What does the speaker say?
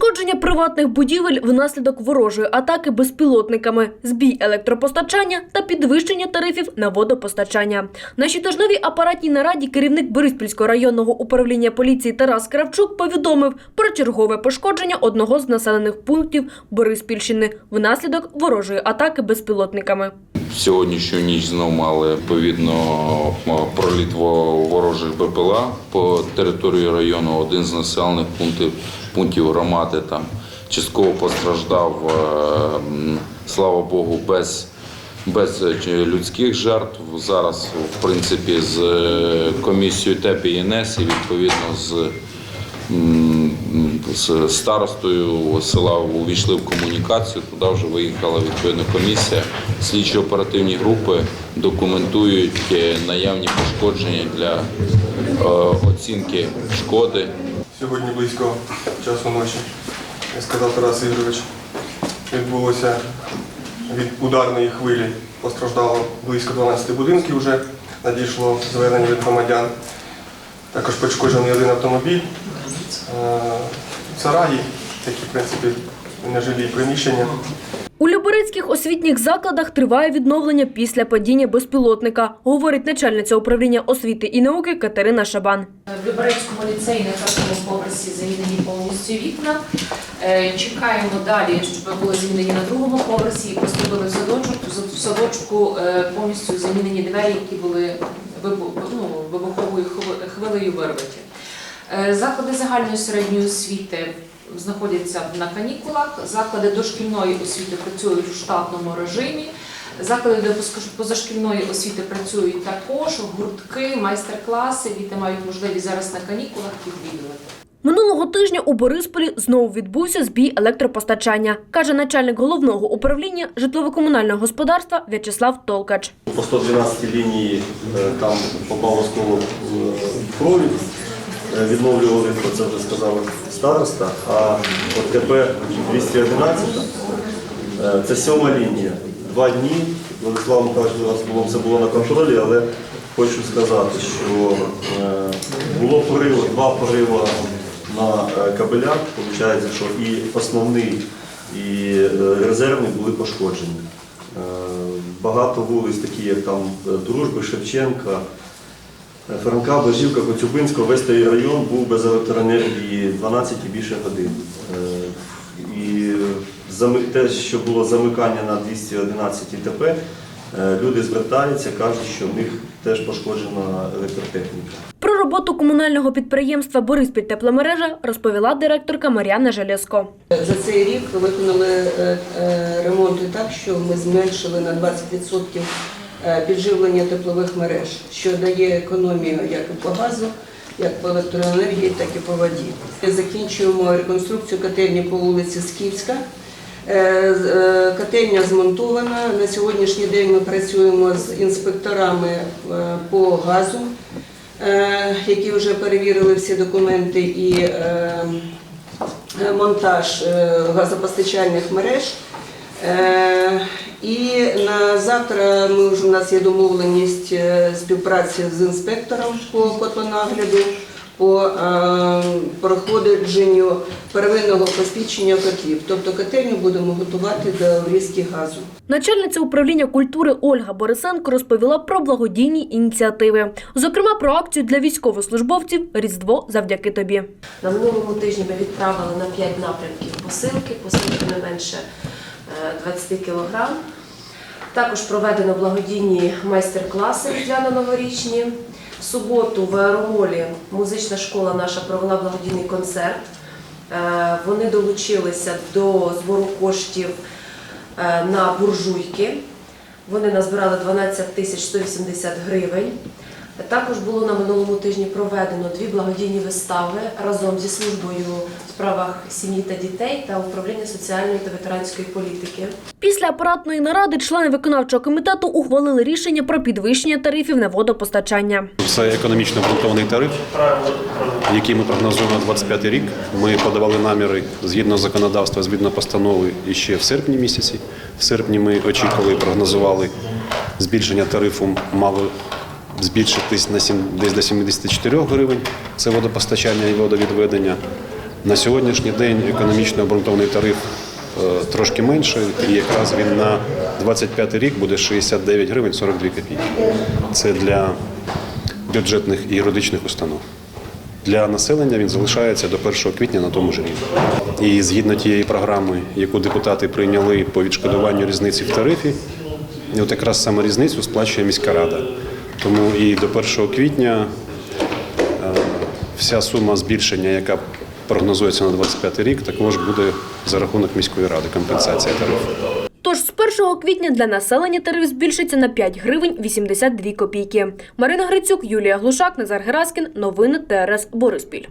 Пошкодження приватних будівель внаслідок ворожої атаки безпілотниками, збій електропостачання та підвищення тарифів на водопостачання. На щотижневій апаратній нараді керівник Бориспільського районного управління поліції Тарас Кравчук повідомив про чергове пошкодження одного з населених пунктів Бориспільщини внаслідок ворожої атаки безпілотниками. Сьогоднішню ніч знов мали відповідно проліт ворожих БПЛА по території району. Один з населених пунктів, пунктів громади там частково постраждав, е, слава Богу, без, без е, людських жертв. Зараз, в принципі, з е, комісією ТЕП і і відповідно з з старостою села увійшли в комунікацію. Туди вже виїхала відповідна комісія. Слідчі оперативні групи документують наявні пошкодження для оцінки шкоди. Сьогодні близько часу ночі, як сказав Тарас Ігорович, відбулося від ударної хвилі. Постраждало близько 12 будинків вже, надійшло звернення від громадян. Також пошкоджений один автомобіль, е, сараї, які в принципі, нежилі приміщення. У Люберецьких освітніх закладах триває відновлення після падіння безпілотника, говорить начальниця управління освіти і науки Катерина Шабан. В Люберецькому ліцеї на першому поверсі замінені повністю вікна. Е, Чекаємо далі, щоб були замінені на другому поверсі і поступили в садочок. В садочку е, повністю замінені двері, які були ну, вибуховою хви- хвилею вирваті. Е, Заклади загальної середньої освіти знаходяться на канікулах. Заклади дошкільної освіти працюють в штатному режимі. Заклади позашкільної освіти працюють також, гуртки, майстер-класи. Діти мають можливість зараз на канікулах відвідувати. Минулого тижня у Борисполі знову відбувся збій електропостачання, каже начальник головного управління житлово-комунального господарства В'ячеслав Толкач. По 112 лінії е, там попав осколок в провід, Е, відновлювали, про це вже сказав староста, а от ТП 211 е, це сьома лінія. Два дні, Владислав Михайлович у нас було, це було на контролі, але хочу сказати, що е, було пориви, два пориви на е, кабелях, виходить, що і основний, і е, резервний були пошкоджені. Е, Багато вулиць, такі як там е, Дружби, Шевченка, Франка, Бажівка, Коцюбинського, весь той район був без електроенергії 12 і більше годин. Е, І те, що було замикання на 211 ІТП, е, люди звертаються, кажуть, що в них теж пошкоджена електротехніка. Про роботу комунального підприємства Бориспіль тепломережа розповіла директорка Мар'яна Желязко. За цей рік виконали е, ремонти так, що ми зменшили на 20% е, підживлення теплових мереж, що дає економію як по газу, як по електроенергії, так і по воді. Закінчуємо реконструкцію котельні по вулиці Скіфська. Е, е, Котельня змонтована. На сьогоднішній день ми працюємо з інспекторами е, по газу, е, які вже перевірили всі документи і е, монтаж е, газопостачальних мереж. І на завтра ми вже у нас є домовленість е, співпраці з інспектором по котлонагляду, по е, проходженню первинного посвідчення котлів. Тобто котельню будемо готувати до врізки газу. Начальниця управління культури Ольга Борисенко розповіла про благодійні ініціативи, зокрема про акцію для військовослужбовців Різдво завдяки тобі. На минулому тижні ми відправили на 5 напрямків посилки, посилки не менше 20 кг. Також проведено благодійні майстер-класи різдвяно-новорічні. В суботу в аеромолі музична школа наша провела благодійний концерт. Е, Вони долучилися до збору коштів е, на буржуйки. Вони назбирали 12 тисяч 180 гривень. Також було на минулому тижні проведено дві благодійні вистави разом зі службою в справах сім'ї та дітей та управління соціальної та ветеранської політики. Після апаратної наради члени виконавчого комітету ухвалили рішення про підвищення тарифів на водопостачання. Це економічно обґрунтований тариф, який ми прогнозуємо на 25 рік. Ми подавали наміри згідно законодавства, згідно постанови і ще в серпні місяці. В серпні ми очікували і прогнозували збільшення тарифу мало збільшитись на сім- десь до 74 гривень. Це водопостачання і водовідведення. На сьогоднішній день економічно обґрунтований тариф е, трошки менше, і якраз він на 25 рік буде 69 гривень 42 копійки. Це для бюджетних і юридичних установ. Для населення він залишається до 1 квітня на тому ж рівні. І згідно тієї програми, яку депутати прийняли по відшкодуванню різниці в тарифі, от якраз саме різницю сплачує міська рада. Тому і до 1 квітня е, вся сума збільшення, яка прогнозується на 25 рік, також буде за рахунок міської ради компенсація тарифу. Тож з 1 квітня для населення тариф збільшиться на 5 гривень 82 копійки. Марина Грицюк, Юлія Глушак, Назар Гераскін. Новини ТРС Бориспіль.